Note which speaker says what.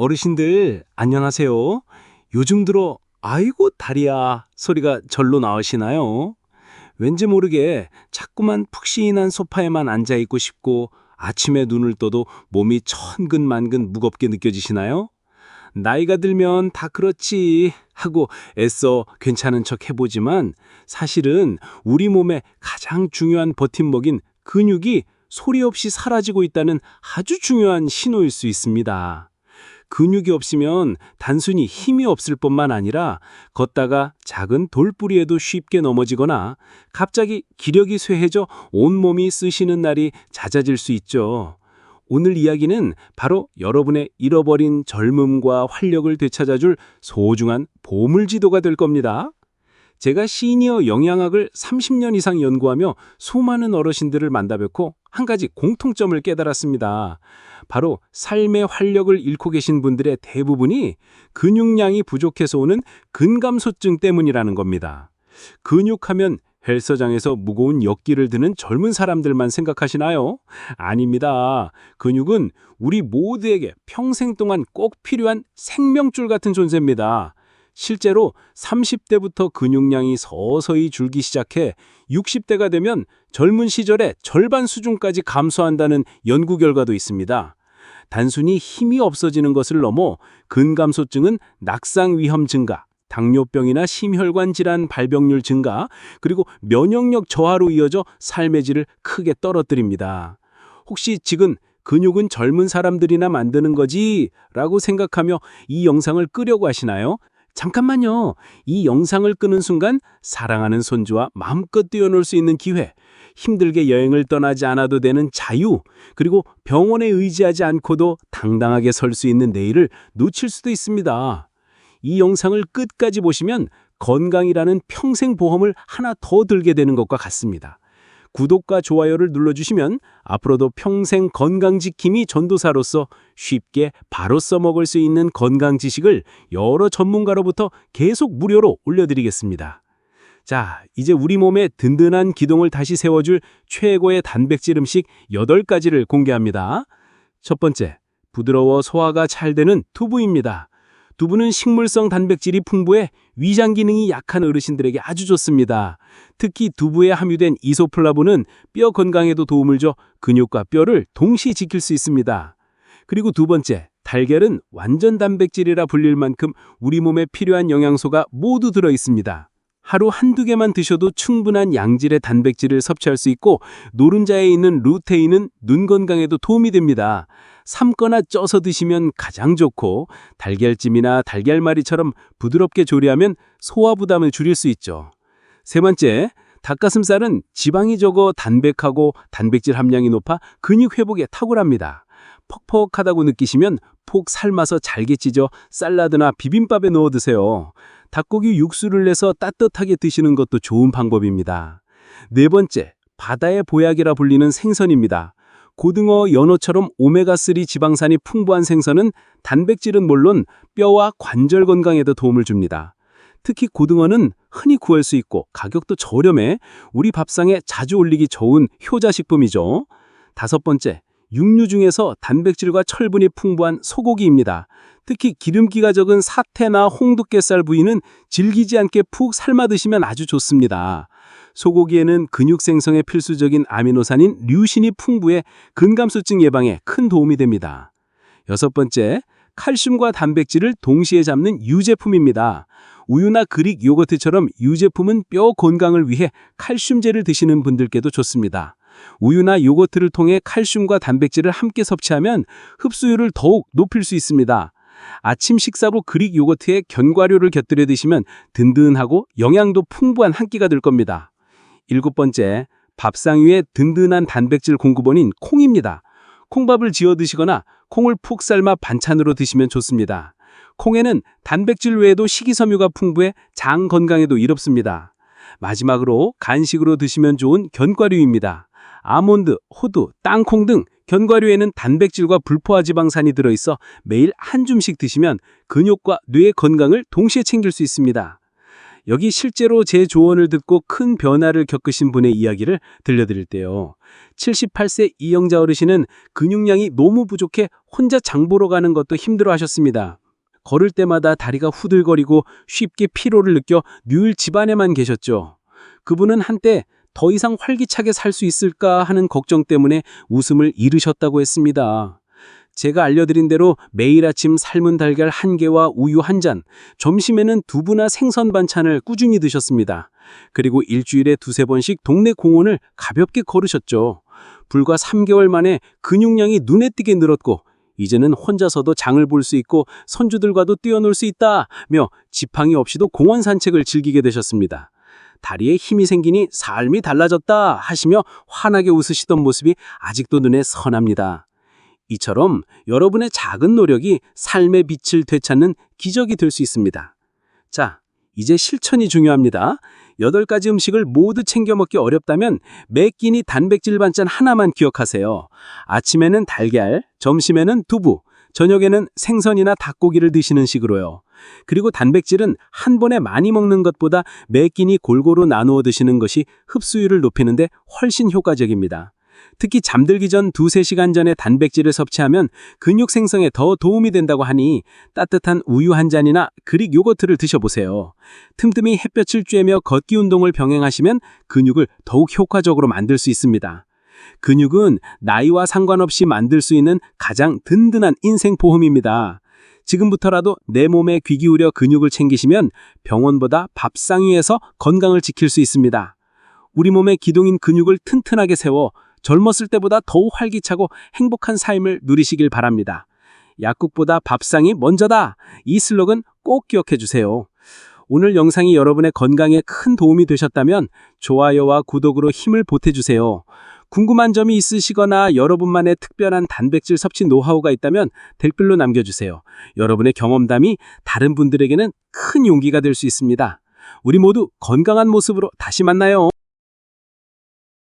Speaker 1: 어르신들 안녕하세요. 요즘 들어 아이고 다리야 소리가 절로 나으시나요? 왠지 모르게 자꾸만 푹신한 소파에만 앉아 있고 싶고 아침에 눈을 떠도 몸이 천근만근 무겁게 느껴지시나요? 나이가 들면 다 그렇지 하고 애써 괜찮은 척 해보지만 사실은 우리 몸의 가장 중요한 버팀목인 근육이 소리 없이 사라지고 있다는 아주 중요한 신호일 수 있습니다. 근육이 없으면 단순히 힘이 없을 뿐만 아니라 걷다가 작은 돌부리에도 쉽게 넘어지거나 갑자기 기력이 쇠해져 온몸이 쓰시는 날이 잦아질 수 있죠. 오늘 이야기는 바로 여러분의 잃어버린 젊음과 활력을 되찾아줄 소중한 보물지도가 될 겁니다. 제가 시니어 영양학을 30년 이상 연구하며 수많은 어르신들을 만나뵙고 한 가지 공통점을 깨달았습니다. 바로 삶의 활력을 잃고 계신 분들의 대부분이 근육량이 부족해서 오는 근감소증 때문이라는 겁니다. 근육하면 헬스장에서 무거운 역기를 드는 젊은 사람들만 생각하시나요? 아닙니다. 근육은 우리 모두에게 평생 동안 꼭 필요한 생명줄 같은 존재입니다. 실제로 30대부터 근육량이 서서히 줄기 시작해 60대가 되면 젊은 시절의 절반 수준까지 감소한다는 연구 결과도 있습니다. 단순히 힘이 없어지는 것을 넘어 근감소증은 낙상 위험 증가, 당뇨병이나 심혈관 질환 발병률 증가, 그리고 면역력 저하로 이어져 삶의 질을 크게 떨어뜨립니다. 혹시 지금 근육은 젊은 사람들이나 만드는 거지? 라고 생각하며 이 영상을 끄려고 하시나요? 잠깐만요. 이 영상을 끄는 순간 사랑하는 손주와 마음껏 뛰어놀 수 있는 기회, 힘들게 여행을 떠나지 않아도 되는 자유, 그리고 병원에 의지하지 않고도 당당하게 설 수 있는 내일을 놓칠 수도 있습니다. 이 영상을 끝까지 보시면 건강이라는 평생 보험을 하나 더 들게 되는 것과 같습니다. 구독과 좋아요를 눌러주시면 앞으로도 평생 건강지킴이 전도사로서 쉽게 바로 써먹을 수 있는 건강 지식을 여러 전문가로부터 계속 무료로 올려드리겠습니다. 자, 이제 우리 몸의 든든한 기동을 다시 세워줄 최고의 단백질 음식 8가지를 공개합니다. 첫 번째, 부드러워 소화가 잘 되는 두부입니다. 두부는 식물성 단백질이 풍부해 위장 기능이 약한 어르신들에게 아주 좋습니다. 특히 두부에 함유된 이소플라본은 뼈 건강에도 도움을 줘 근육과 뼈를 동시에 지킬 수 있습니다. 그리고 두 번째, 달걀은 완전 단백질이라 불릴 만큼 우리 몸에 필요한 영양소가 모두 들어 있습니다. 하루 한두 개만 드셔도 충분한 양질의 단백질을 섭취할 수 있고 노른자에 있는 루테인은 눈 건강에도 도움이 됩니다. 삶거나 쪄서 드시면 가장 좋고 달걀찜이나 달걀말이처럼 부드럽게 조리하면 소화 부담을 줄일 수 있죠. 세 번째, 닭가슴살은 지방이 적어 담백하고 단백질 함량이 높아 근육 회복에 탁월합니다. 퍽퍽하다고 느끼시면 폭 삶아서 잘게 찢어 샐러드나 비빔밥에 넣어 드세요. 닭고기 육수를 내서 따뜻하게 드시는 것도 좋은 방법입니다. 네 번째, 바다의 보약이라 불리는 생선입니다. 고등어, 연어처럼 오메가3 지방산이 풍부한 생선은 단백질은 물론 뼈와 관절 건강에도 도움을 줍니다. 특히 고등어는 흔히 구할 수 있고 가격도 저렴해 우리 밥상에 자주 올리기 좋은 효자식품이죠. 다섯 번째, 육류 중에서 단백질과 철분이 풍부한 소고기입니다. 특히 기름기가 적은 사태나 홍두깨살 부위는 질기지 않게 푹 삶아 드시면 아주 좋습니다. 소고기에는 근육 생성에 필수적인 아미노산인 류신이 풍부해 근감소증 예방에 큰 도움이 됩니다. 여섯 번째, 칼슘과 단백질을 동시에 잡는 유제품입니다. 우유나 그릭 요거트처럼 유제품은 뼈 건강을 위해 칼슘제를 드시는 분들께도 좋습니다. 우유나 요거트를 통해 칼슘과 단백질을 함께 섭취하면 흡수율을 더욱 높일 수 있습니다. 아침 식사로 그릭 요거트에 견과류를 곁들여 드시면 든든하고 영양도 풍부한 한 끼가 될 겁니다. 일곱 번째, 밥상 위에 든든한 단백질 공급원인 콩입니다. 콩밥을 지어 드시거나 콩을 푹 삶아 반찬으로 드시면 좋습니다. 콩에는 단백질 외에도 식이섬유가 풍부해 장 건강에도 이롭습니다. 마지막으로 간식으로 드시면 좋은 견과류입니다. 아몬드, 호두, 땅콩 등 견과류에는 단백질과 불포화 지방산이 들어있어 매일 한 줌씩 드시면 근육과 뇌 건강을 동시에 챙길 수 있습니다. 여기 실제로 제 조언을 듣고 큰 변화를 겪으신 분의 이야기를 들려드릴게요. 78세 이영자 어르신은 근육량이 너무 부족해 혼자 장 보러 가는 것도 힘들어 하셨습니다. 걸을 때마다 다리가 후들거리고 쉽게 피로를 느껴 늘 집안에만 계셨죠. 그분은 한때 더 이상 활기차게 살 수 있을까 하는 걱정 때문에 웃음을 잃으셨다고 했습니다. 제가 알려드린 대로 매일 아침 삶은 달걀 한 개와 우유 한 잔, 점심에는 두부나 생선 반찬을 꾸준히 드셨습니다. 그리고 일주일에 두세 번씩 동네 공원을 가볍게 걸으셨죠. 불과 3개월 만에 근육량이 눈에 띄게 늘었고, 이제는 혼자서도 장을 볼 수 있고 손주들과도 뛰어놀 수 있다며 지팡이 없이도 공원 산책을 즐기게 되셨습니다. 다리에 힘이 생기니 삶이 달라졌다 하시며 환하게 웃으시던 모습이 아직도 눈에 선합니다. 이처럼 여러분의 작은 노력이 삶의 빛을 되찾는 기적이 될 수 있습니다. 자, 이제 실천이 중요합니다. 8가지 음식을 모두 챙겨 먹기 어렵다면 매 끼니 단백질 반찬 하나만 기억하세요. 아침에는 달걀, 점심에는 두부, 저녁에는 생선이나 닭고기를 드시는 식으로요. 그리고 단백질은 한 번에 많이 먹는 것보다 매 끼니 골고루 나누어 드시는 것이 흡수율을 높이는데 훨씬 효과적입니다. 특히 잠들기 전 두세 시간 전에 단백질을 섭취하면 근육 생성에 더 도움이 된다고 하니 따뜻한 우유 한 잔이나 그릭 요거트를 드셔보세요. 틈틈이 햇볕을 쬐며 걷기 운동을 병행하시면 근육을 더욱 효과적으로 만들 수 있습니다. 근육은 나이와 상관없이 만들 수 있는 가장 든든한 인생 보험입니다. 지금부터라도 내 몸에 귀 기울여 근육을 챙기시면 병원보다 밥상 위에서 건강을 지킬 수 있습니다. 우리 몸의 기둥인 근육을 튼튼하게 세워 젊었을 때보다 더욱 활기차고 행복한 삶을 누리시길 바랍니다. 약국보다 밥상이 먼저다. 이 슬로건 꼭 기억해 주세요. 오늘 영상이 여러분의 건강에 큰 도움이 되셨다면 좋아요와 구독으로 힘을 보태주세요. 궁금한 점이 있으시거나 여러분만의 특별한 단백질 섭취 노하우가 있다면 댓글로 남겨주세요. 여러분의 경험담이 다른 분들에게는 큰 용기가 될 수 있습니다. 우리 모두 건강한 모습으로 다시 만나요.